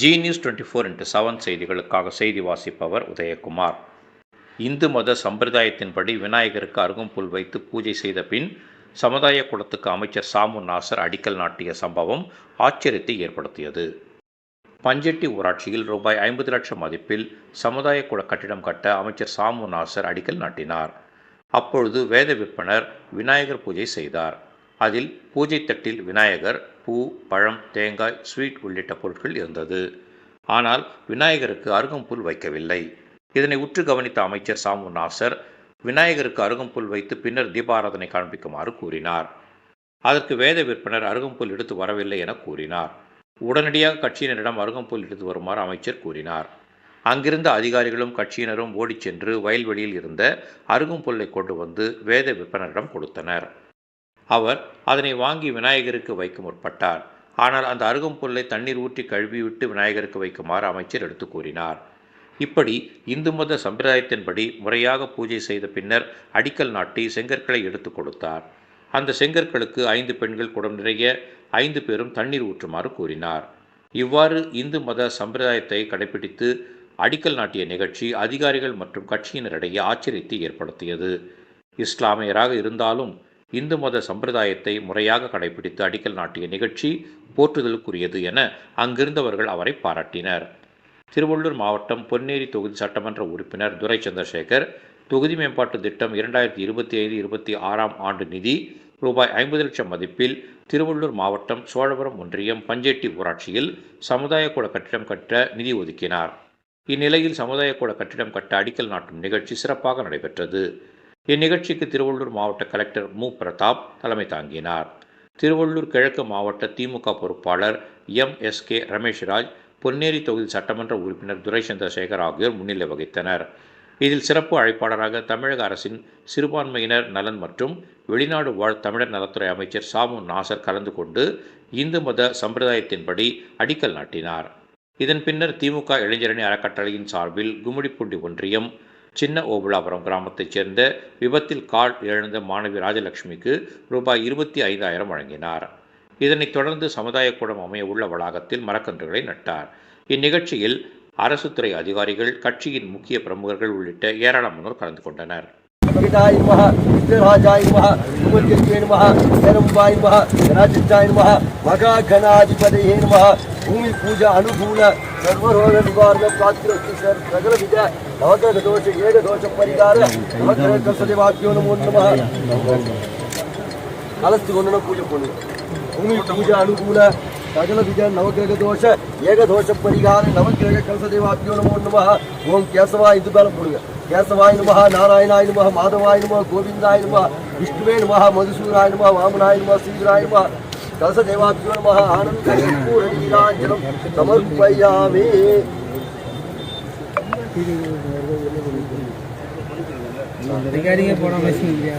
Zee news twenty four into seven செய்திகளுக்காக செய்தி வாசிப்பவர் உதயகுமார். இந்து மத சம்பிரதாயத்தின்படி விநாயகருக்கு அருகம்புல் வைத்து பூஜை செய்த பின் சமுதாய குளத்துக்கு அமைச்சர் சாமு நாசர் அடிக்கல் நாட்டிய சம்பவம் ஆச்சரியத்தை ஏற்படுத்தியது. பஞ்செட்டி ஊராட்சியில் ரூபாய் ஐம்பது லட்சம் மதிப்பில் சமுதாய குள கட்டிடம் கட்ட அமைச்சர் சாமு நாசர் அடிக்கல் நாட்டினார். அப்பொழுது வேத விற்பனர் விநாயகர் பூஜை செய்தார். அதில் பூஜை தட்டில் விநாயகர் பூ பழம் தேங்காய் ஸ்வீட் உள்ளிட்ட பொருட்கள் இருந்தது. ஆனால் விநாயகருக்கு அருகம்புல் வைக்கவில்லை. இதனை உற்று கவனித்த அமைச்சர் சாமு நாசர் விநாயகருக்கு அருகம்புல் வைத்து பின்னர் தீபாராதனை காண்பிக்குமாறு கூறினார். அதற்கு வேத விற்பனர் அருகம்புல் எடுத்து வரவில்லை என கூறினார். உடனடியாக கட்சியினரிடம் அருகம்புல் எடுத்து வருமாறு அமைச்சர் கூறினார். அங்கிருந்த அதிகாரிகளும் கட்சியினரும் ஓடிச் சென்று வயல்வெளியில் இருந்த அருகும்புல்லை கொண்டு வந்து வேத விற்பனரிடம் கொடுத்தனர். அவர் அதனை வாங்கி விநாயகருக்கு வைக்க முற்பட்டார். ஆனால் அந்த அருகம்புல்லை தண்ணீர் ஊற்றி கழுவிவிட்டு விநாயகருக்கு வைக்குமாறு அமைச்சர் எடுத்து கூறினார். இப்படி இந்து மத சம்பிரதாயத்தின்படி முறையாக பூஜை செய்த பின்னர் அடிக்கல் நாட்டி செங்கற்களை எடுத்து கொடுத்தார். அந்த செங்கற்களுக்கு ஐந்து பெண்கள் குடம் நிறைய ஐந்து பேரும் தண்ணீர் ஊற்றுமாறு கூறினார். இவ்வாறு இந்து மத சம்பிரதாயத்தை கடைபிடித்து அடிக்கல் நாட்டிய நிகழ்ச்சி அதிகாரிகள் மற்றும் கட்சியினரிடையே ஆச்சரியத்தை ஏற்படுத்தியது. இஸ்லாமியராக இருந்தாலும் இந்து மத சம்பிரதாயத்தை முறையாக கடைபிடித்து அடிக்கல் நாட்டிய நிகழ்ச்சி போற்றுதலுக்குரியது என அங்கிருந்தவர்கள் அவரை பாராட்டினர். திருவள்ளூர் மாவட்டம் பொன்னேரி தொகுதி சட்டமன்ற உறுப்பினர் துரை சந்திரசேகர் தொகுதி மேம்பாட்டு திட்டம் இரண்டாயிரத்தி இருபத்தி ஐந்து இருபத்தி ஆறாம் ஆண்டு நிதி ரூபாய் ஐம்பது லட்சம் மதிப்பில் திருவள்ளூர் மாவட்டம் சோழபுரம் ஒன்றியம் பஞ்சேட்டி ஊராட்சியில் சமுதாய கூட கட்டிடம் கட்ட நிதி ஒதுக்கினார். இந்நிலையில் சமுதாய கூட கட்டிடம் கட்ட அடிக்கல் நாட்டும் நிகழ்ச்சி சிறப்பாக நடைபெற்றது. இந்நிகழ்ச்சிக்கு திருவள்ளூர் மாவட்ட கலெக்டர் மு. பிரதாப் தலைமை தாங்கினார். திருவள்ளூர் கிழக்கு மாவட்ட திமுக பொறுப்பாளர் M. S. K. Rameshraj Ponneri தொகுதி சட்டமன்ற உறுப்பினர் துரைசந்திர சேகர் ஆகியோர் முன்னிலை வகித்தனர். இதில் சிறப்பு அழைப்பாளராக தமிழக அரசின் சிறுபான்மையினர் நலன் மற்றும் வெளிநாடு வாழ் தமிழர் நலத்துறை அமைச்சர் சாமு நாசர் கலந்து கொண்டு இந்து மத சம்பிரதாயத்தின்படி அடிக்கல் நாட்டினார். இதன் பின்னர் திமுக இளைஞரணி அறக்கட்டளையின் சார்பில் கும்மிடிப்பூண்டி ஒன்றியம் சின்ன ஓபுலாபுரம் கிராமத்தைச் சேர்ந்த விபத்தில் கால் இழந்த மாணவி ராஜலட்சுமிக்கு ரூபாய் இருபத்தி ஐந்தாயிரம் வழங்கினார். இதனைத் தொடர்ந்து சமுதாய கூடம் அமைய உள்ள வளாகத்தில் மரக்கன்றுகளை நட்டார். இந்நிகழ்ச்சியில் அரசு துறை அதிகாரிகள் கட்சியின் முக்கிய பிரமுகர்கள் உள்ளிட்ட ஏராளமானோர் கலந்து கொண்டனர். விகடாய நமः விக்னராஜாய நமः உமர்கத்வே பூமி பூஜா அனுகூல சர்வரோக நிவாரண பிராப்திரஸ்து சர் சகல வித நவகிரக தோஷ ஏக தோஷ பரிகார நவகிரக கசதேவாக்கியோ நமோ நமः கலஸ்து கொண்டு பூஜை பண்ணுங்க பூமி பூஜா அனுகூல சகல விஜய நவகிரக தோஷ ஏக தோஷ பரிகார நவகிரக கலசதேவாப்பியோ நமோ நம ஓம் கேசவா இது மேல போடுங்க கேசவாய நம நாராயணாய நம மாதவாய நம கோவிந்தாய நம விஷ்ணுவே நம மதுசூராய நம வாமனாய நம ஸ்ரீராய நம கலசதேவாப்பியோ நம ஆனந்த பூரணீராஞ்சலம் போன ரெக்கார்டிங்கே இல்லையா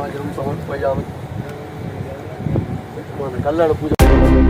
மங்களம் சமர்ப்பயாமி பூஜை.